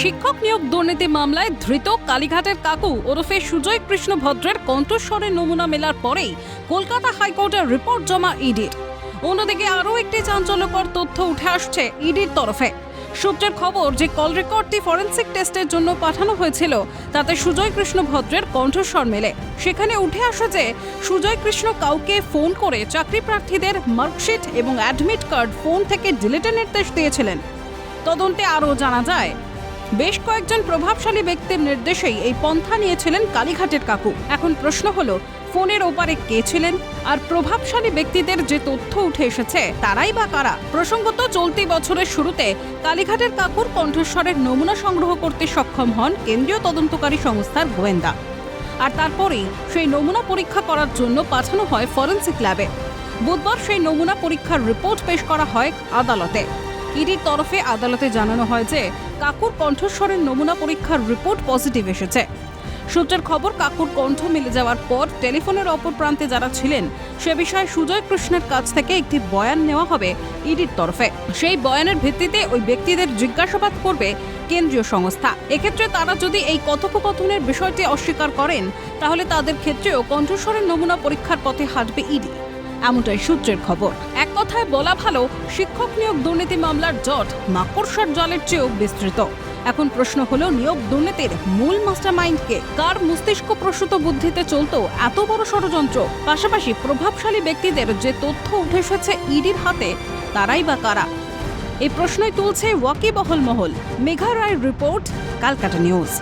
শিক্ষক নিয়োগ দুর্নীতি মামলায় ধৃত কালীঘাটের কাকু ওরফে সুজয় কৃষ্ণ ভদ্রের কণ্ঠস্বরের নমুনা মেলার পরেই কলকাতা হাইকোর্টের রিপোর্ট জমা ইডির। অন্যদিকে আরও একটি চাঞ্চল্যকর তথ্য উঠে আসছে ইডির তরফে। সূত্রের খবর যে কল রেকর্ডটি ফরেন্সিক টেস্টের জন্য পাঠানো হয়েছিল, তাতে সুজয় কৃষ্ণ ভদ্রের কণ্ঠস্বর মেলে। সেখানে উঠে আসে যে সুজয় কৃষ্ণ কাউকে ফোন করে চাকরি প্রার্থীদের মার্কশিট এবং অ্যাডমিট কার্ড ফোন থেকে ডিলিটের নির্দেশ দিয়েছিলেন। তদন্তে আরও জানা যায় বেশ কয়েকজন প্রভাবশালী ব্যক্তির নির্দেশেই এই পন্থা নিয়েছিলেন কালীঘাটের কাকু। এখন প্রশ্ন হলো, ফোনের ওপারে কে ছিলেন? আর প্রভাবশালী ব্যক্তিদের যে তথ্য উঠে এসেছে, তারাই বা কারা? প্রসঙ্গত, চলতি বছরের শুরুতে কালীঘাটের কাকুর কণ্ঠস্বরের নমুনা সংগ্রহ করতে সক্ষম হন কেন্দ্রীয় তদন্তকারী সংস্থার গোয়েন্দা। আর তারপরেই সেই নমুনা পরীক্ষা করার জন্য পাঠানো হয় ফরেন্সিক ল্যাবে। বুধবার সেই নমুনা পরীক্ষার রিপোর্ট পেশ করা হয় আদালতে। ইডির তরফে আদালতে জানানো হয় যে, কাকুর কণ্ঠস্বরের নমুনা পরীক্ষার রিপোর্ট পজিটিভ এসেছে। সূত্রের খবর, কাকুর কণ্ঠ মিলে যাওয়ার পর টেলিফোনের অপর প্রান্তে যারা ছিলেন, সে বিষয়ে সুজয় কৃষ্ণের কাছ থেকে একটি বয়ান নেওয়া হবে ইডির তরফে। সেই বয়ানের ভিত্তিতে ওই ব্যক্তিদের জিজ্ঞাসাবাদ করবে কেন্দ্রীয় সংস্থা। এক্ষেত্রে তারা যদি এই কথোপকথনের বিষয়টি অস্বীকার করেন, তাহলে তাদের ক্ষেত্রেও কণ্ঠস্বরের নমুনা পরীক্ষার পথে হাঁটবে ইডি। এমনটাই সূত্রের খবর। এক কথায় বলা ভালো, শিক্ষক নিয়োগ দুর্নীতি মামলার জট মাকড়সার জলের চেয়েও বিস্তৃত। এখন প্রশ্ন হলো, নিয়োগ দুর্নীতির মূল মাস্টারমাইন্ডকে কার মস্তিষ্ক প্রসূত বুদ্ধিতে চলত এত বড় ষড়যন্ত্র? পাশাপাশি প্রভাবশালী ব্যক্তিদের যে তথ্য উঠে এসেছে ইডির হাতে, তারাই বা কারা? এই প্রশ্নই তুলছে ওয়াকিবহল মহল মেঘা রায়ের রিপোর্ট, কালকাটা নিউজ।